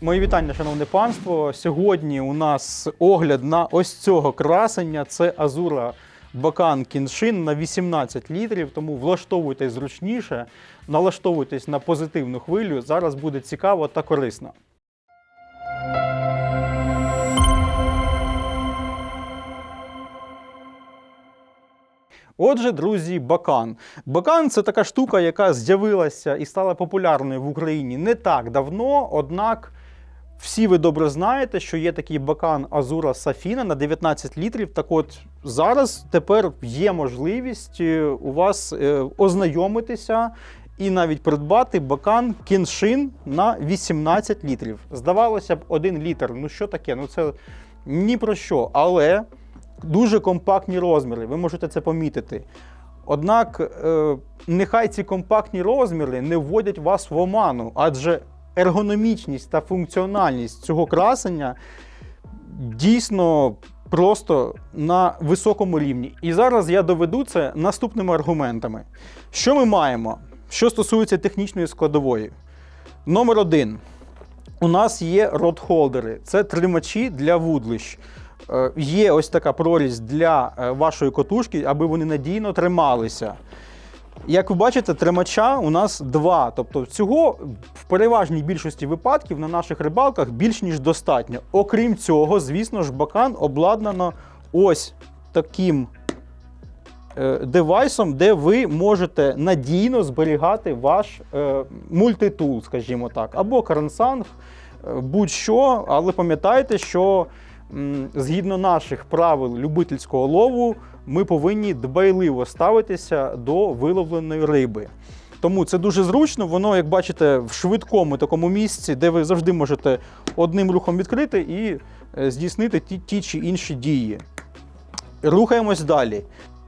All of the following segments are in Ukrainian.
Мої вітання, шановне панство. Сьогодні у нас огляд на ось цього красення. Це Азура Бакан Кіншин на 18 літрів. Тому влаштовуйтесь зручніше, налаштовуйтесь на позитивну хвилю. Зараз буде цікаво та корисно. Отже, друзі, бакан. Бакан це така штука, яка з'явилася і стала популярною в Україні не так давно, однак. Всі ви добре знаєте, що є такий бакан Азура Сафіна на 19 літрів. Так от зараз тепер є можливість е, у вас е, ознайомитися і навіть придбати бакан кіншин на 18 літрів. Здавалося б, 1 літр. Ну що таке? Ну це ні про що. Але дуже компактні розміри. Ви можете це помітити. Однак, е, нехай ці компактні розміри не вводять вас в оману, адже ергономічність та функціональність цього красення дійсно просто на високому рівні. І зараз я доведу це наступними аргументами. Що ми маємо? Що стосується технічної складової, номер один. У нас є рот-холдери. Це тримачі для вудлищ. Е, Є ось така прорізь для е, вашої котушки, аби вони надійно трималися. Як ви бачите, тримача у нас два. Тобто цього в переважній більшості випадків на наших рибалках більш ніж достатньо. Окрім цього, звісно ж, бакан обладнано ось таким е, девайсом, де ви можете надійно зберігати ваш е, мультитул, скажімо так, або карансанг, е, будь-що, але пам'ятайте, що згідно наших правил любительського лову, ми повинні дбайливо ставитися до виловленої риби. Тому це дуже зручно, воно, як бачите, в швидкому такому місці, де ви завжди можете одним рухом відкрити і е, здійснити ті, ті чи інші дії. Рухаємось далі.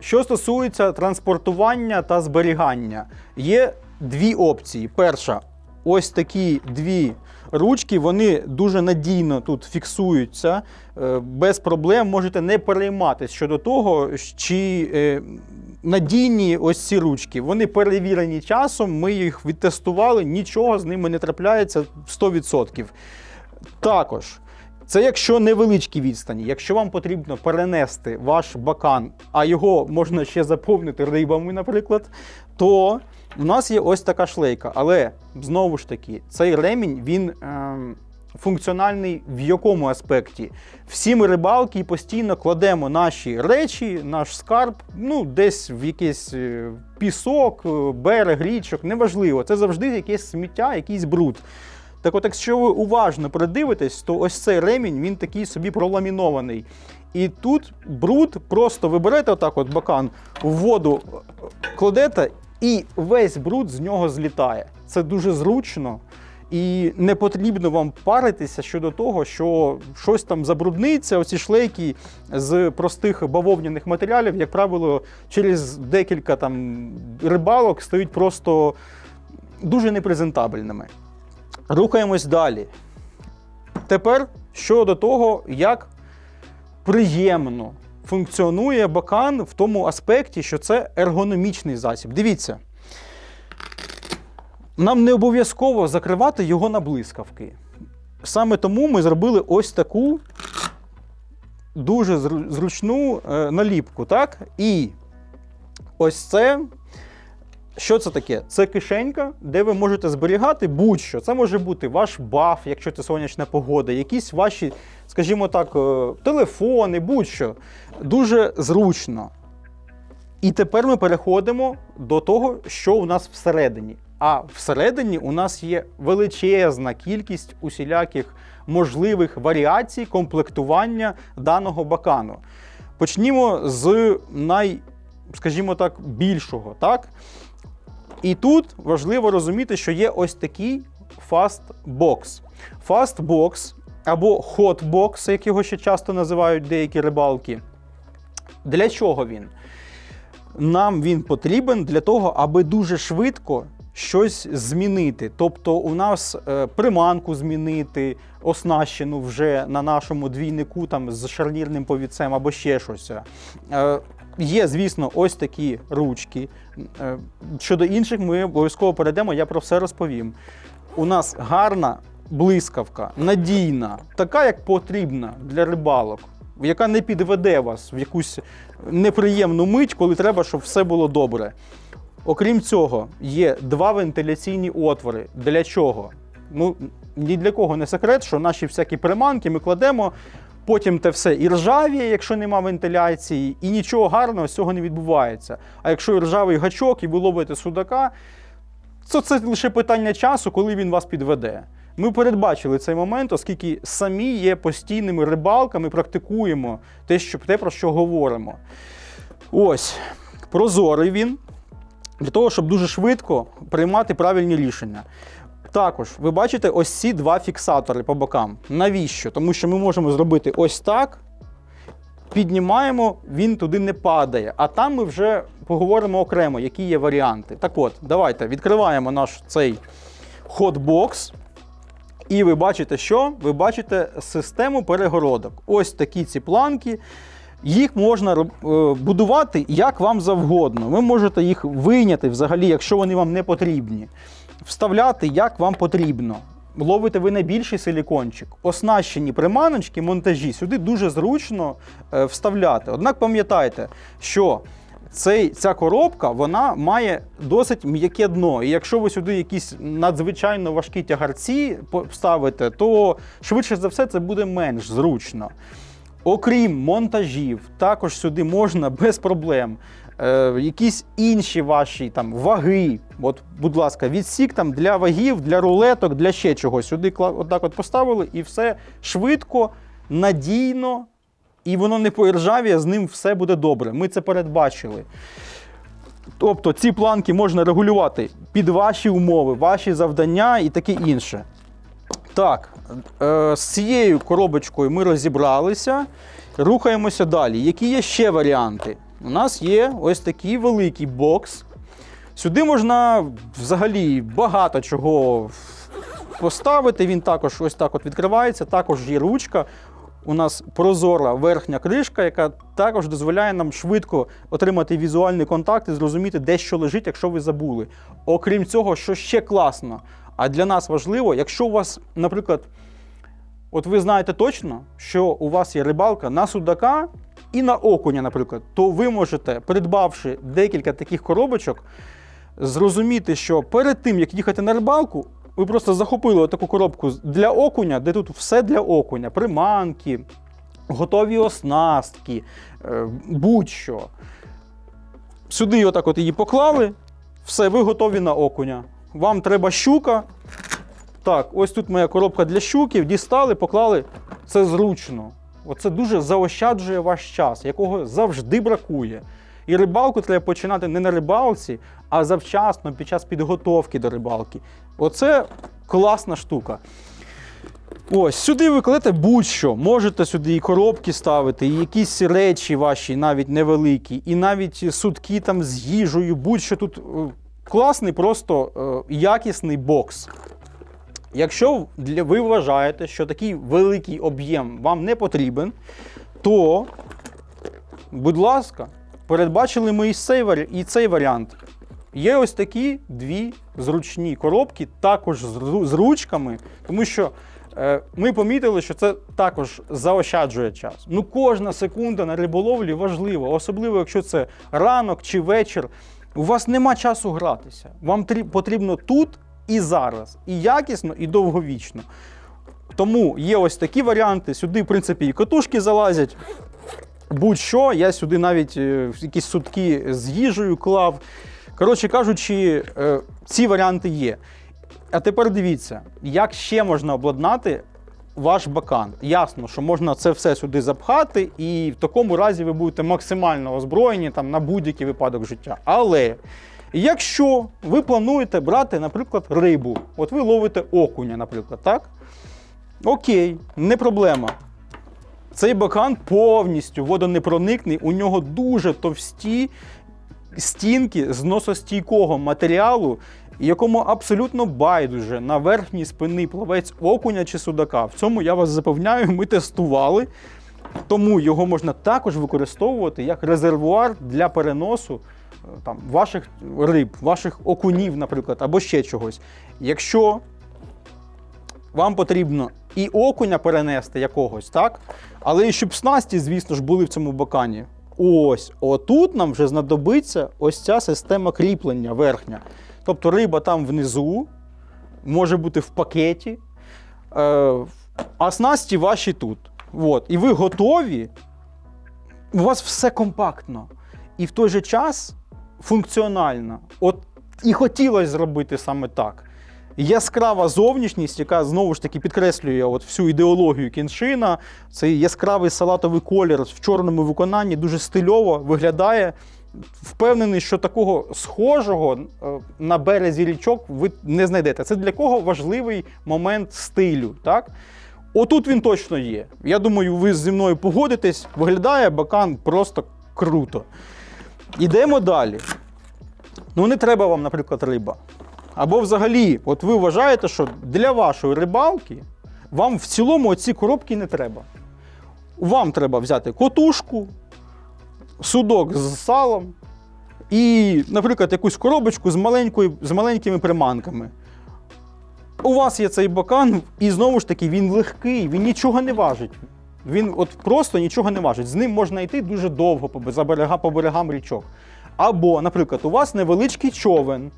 Що стосується транспортування та зберігання, є дві опції. Перша ось такі дві ручки, вони дуже надійно тут фіксуються, е, без проблем можете не перейматися щодо того, чи е, надійні ось ці ручки. Вони перевірені часом, ми їх відтестували, нічого з ними не трапляється 100%. Також. Це якщо невеличкі відстані. Якщо вам потрібно перенести ваш бакан, а його можна ще заповнити рибами, наприклад, то у нас є ось така шлейка. Але знову ж таки, цей ремінь він ем, функціональний в якому аспекті? Всі ми рибалки постійно кладемо наші речі, наш скарб, ну десь в якийсь е, пісок, е, берег, річок, неважливо. Це завжди якесь сміття, якийсь бруд. Так от, якщо ви уважно придивитесь, то ось цей ремінь він такий собі проламінований. І тут бруд просто ви берете отак от бакан в воду кладете, і весь бруд з нього злітає. Це дуже зручно. І не потрібно вам паритися щодо того, що щось там забрудниться. Оці шлейки з простих бавовняних матеріалів, як правило, через декілька там рибалок стають просто дуже непрезентабельними. Рухаємось далі. Тепер щодо того, як приємно функціонує бакан в тому аспекті, що це ергономічний засіб. Дивіться, нам не обов'язково закривати його на блискавки. Саме тому ми зробили ось таку дуже зручну е, наліпку. Так? І ось це. Що це таке? Це кишенька, де ви можете зберігати будь-що. Це може бути ваш баф, якщо це сонячна погода, якісь ваші, скажімо так, е, телефони, будь-що. Дуже зручно. І тепер ми переходимо до того, що у нас всередині. А всередині у нас є величезна кількість усіляких можливих варіацій комплектування даного бакану. Почнімо з най, скажімо так, більшого. Так? І тут важливо розуміти, що є ось такий фастбокс. Фастбокс або хотбокс, як його ще часто називають деякі рибалки. Для чого він? Нам він потрібен для того, аби дуже швидко щось змінити. Тобто, у нас е, приманку змінити, оснащену вже на нашому двійнику там, з шарнірним повідцем або ще щось. Є, звісно, ось такі ручки. Е, Щодо інших, ми обов'язково перейдемо, я про все розповім. У нас гарна блискавка, надійна, така, як потрібна для рибалок, яка не підведе вас в якусь неприємну мить, коли треба, щоб все було добре. Окрім цього, є два вентиляційні отвори. Для чого? Ну, ні для кого не секрет, що наші всякі приманки ми кладемо, потім те все і ржавіє, якщо нема вентиляції, і нічого гарного з цього не відбувається. А якщо ржавий гачок і ви ловите судака, то це лише питання часу, коли він вас підведе. Ми передбачили цей момент, оскільки самі є постійними рибалками, практикуємо те, що, те, про що говоримо. Ось, прозорий він для того, щоб дуже швидко приймати правильні рішення. Також ви бачите ось ці два фіксатори по бокам. Навіщо? Тому що ми можемо зробити ось так. Піднімаємо, він туди не падає. А там ми вже поговоримо окремо, які є варіанти. Так от, давайте відкриваємо наш цей ходбокс. І ви бачите, що? Ви бачите систему перегородок. Ось такі ці планки. Їх можна е, будувати як вам завгодно. Ви можете їх вийняти взагалі, якщо вони вам не потрібні. Вставляти як вам потрібно. Ловите ви найбільший силікончик. Оснащені приманочки, монтажі сюди дуже зручно е, вставляти. Однак пам'ятайте, що цей, ця коробка вона має досить м'яке дно. І якщо ви сюди якісь надзвичайно важкі тягарці ставите, то швидше за все це буде менш зручно. Окрім монтажів, також сюди можна без проблем. Е, якісь інші ваші там ваги. От, будь ласка, відсік там для вагів, для рулеток, для ще чогось. Сюди отак от поставили і все швидко, надійно, і воно не поіржавіє, з ним все буде добре. Ми це передбачили. Тобто ці планки можна регулювати під ваші умови, ваші завдання і таке інше. Так, е, з цією коробочкою ми розібралися. Рухаємося далі. Які є ще варіанти? У нас є ось такий великий бокс. Сюди можна взагалі багато чого поставити. Він також ось так от відкривається, також є ручка. У нас прозора верхня кришка, яка також дозволяє нам швидко отримати візуальний контакт і зрозуміти, де що лежить, якщо ви забули. Окрім цього, що ще класно, а для нас важливо, якщо у вас, наприклад, от ви знаєте точно, що у вас є рибалка на судака і на окуня, наприклад, то ви можете, придбавши декілька таких коробочок, зрозуміти, що перед тим, як їхати на рибалку, ви просто захопили таку коробку для окуня, де тут все для окуня: приманки, готові оснастки, е, будь-що. Сюди отак от її поклали, все, ви готові на окуня. Вам треба щука. Так, ось тут моя коробка для щуків, дістали, поклали. Це зручно. Оце дуже заощаджує ваш час, якого завжди бракує. І рибалку треба починати не на рибалці, а завчасно під час підготовки до рибалки. Оце класна штука. Ось, сюди ви кладете будь-що. Можете сюди і коробки ставити, і якісь речі ваші, навіть невеликі, і навіть сутки там з їжею, будь-що тут е, класний, просто е, якісний бокс. Якщо ви вважаєте, що такий великий об'єм вам не потрібен, то, будь ласка, передбачили ми і цей, і цей варіант. Є ось такі дві зручні коробки, також з, ручками, тому що е, ми помітили, що це також заощаджує час. Ну, кожна секунда на риболовлі важлива, особливо якщо це ранок чи вечір. У вас нема часу гратися. Вам потрібно тут і зараз, і якісно, і довговічно. Тому є ось такі варіанти. Сюди, в принципі, і котушки залазять. Будь-що, я сюди навіть е, якісь сутки з їжею клав. Коротше кажучи, е, ці варіанти є. А тепер дивіться, як ще можна обладнати ваш бакан. Ясно, що можна це все сюди запхати, і в такому разі ви будете максимально озброєні там, на будь-який випадок життя. Але якщо ви плануєте брати, наприклад, рибу, от ви ловите окуня, наприклад, так? Окей, не проблема. Цей бакан повністю водонепроникний, у нього дуже товсті стінки з носостійкого матеріалу, якому абсолютно байдуже на верхній спини плавець окуня чи судака. В цьому я вас запевняю, ми тестували. Тому його можна також використовувати як резервуар для переносу там, ваших риб, ваших окунів, наприклад, або ще чогось. Якщо вам потрібно і окуня перенести якогось, так? Але і щоб снасті, звісно ж, були в цьому бакані. Ось, отут нам вже знадобиться ось ця система кріплення верхня. Тобто риба там внизу, може бути в пакеті, е, а снасті ваші тут. От. І ви готові. У вас все компактно. І в той же час функціонально. От і хотілося зробити саме так. Яскрава зовнішність, яка знову ж таки підкреслює от всю ідеологію кіншина. Цей яскравий салатовий колір в чорному виконанні дуже стильово виглядає. Впевнений, що такого схожого е, на березі річок ви не знайдете. Це для кого важливий момент стилю. Так? Отут він точно є. Я думаю, ви зі мною погодитесь. Виглядає бакан просто круто. Ідемо далі. Ну, не треба вам, наприклад, риба. Або взагалі, от ви вважаєте, що для вашої рибалки вам в цілому оці коробки не треба. Вам треба взяти котушку, судок з салом і, наприклад, якусь коробочку з, маленькою, з маленькими приманками. У вас є цей бакан, і знову ж таки він легкий, він нічого не важить. Він от просто нічого не важить. З ним можна йти дуже довго по, берега, по берегам річок. Або, наприклад, у вас невеличкий човен,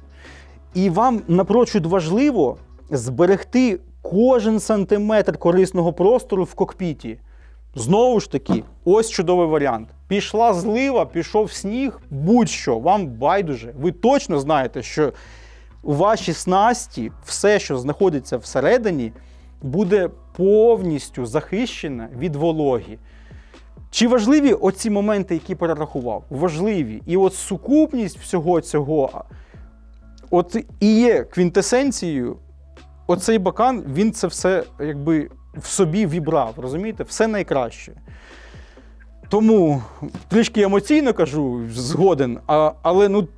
і вам напрочуд важливо зберегти кожен сантиметр корисного простору в кокпіті. Знову ж таки, ось чудовий варіант. Пішла злива, пішов сніг, будь-що, вам байдуже. Ви точно знаєте, що у вашій снасті все, що знаходиться всередині, буде повністю захищене від вологі. Чи важливі оці моменти, які перерахував? Важливі. І от сукупність всього цього, от і є квінтесенцією, оцей бакан, він це все якби в собі вібрав, розумієте? Все найкраще. Тому трішки емоційно кажу, згоден, а, але ну,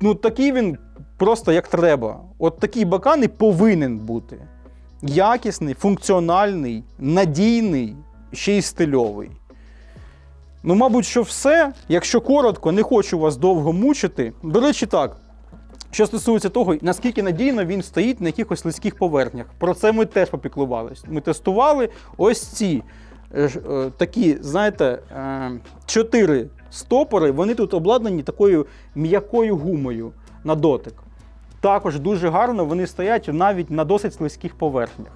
ну такий він просто як треба. От такий бакан і повинен бути. Якісний, функціональний, надійний, ще й стильовий. Ну, мабуть, що все. Якщо коротко, не хочу вас довго мучити. До речі, так. Що стосується того, наскільки надійно він стоїть на якихось слизьких поверхнях. Про це ми теж попіклувалися. Ми тестували ось ці е, е, такі, знаєте, е, чотири стопори, вони тут обладнані такою м'якою гумою на дотик. Також дуже гарно вони стоять навіть на досить слизьких поверхнях.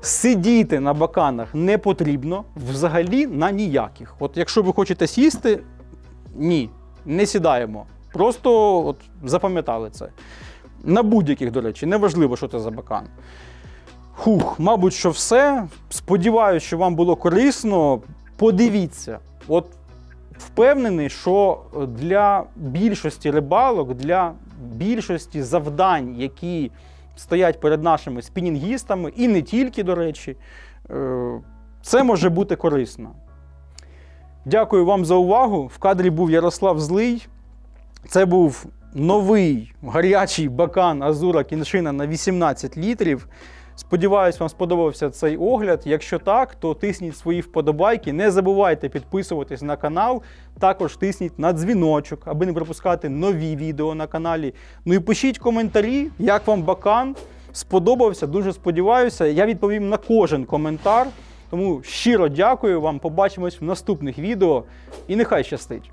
Сидіти на баканах не потрібно взагалі на ніяких. От якщо ви хочете сісти, ні, не сідаємо. Просто от, запам'ятали це. На будь-яких, до речі, неважливо, що це за бакан. Хух, мабуть, що все. Сподіваюся, що вам було корисно. Подивіться. От впевнений, що для більшості рибалок, для більшості завдань, які стоять перед нашими спінінгістами, і не тільки, до речі, е, це може бути корисно. Дякую вам за увагу. В кадрі був Ярослав Злий. Це був новий гарячий бакан Азура кіншина на 18 літрів. Сподіваюсь, вам сподобався цей огляд. Якщо так, то тисніть свої вподобайки. Не забувайте підписуватись на канал. Також тисніть на дзвіночок, аби не пропускати нові відео на каналі. Ну і пишіть коментарі, як вам бакан. Сподобався, дуже сподіваюся. Я відповім на кожен коментар. Тому щиро дякую вам. Побачимось в наступних відео і нехай щастить!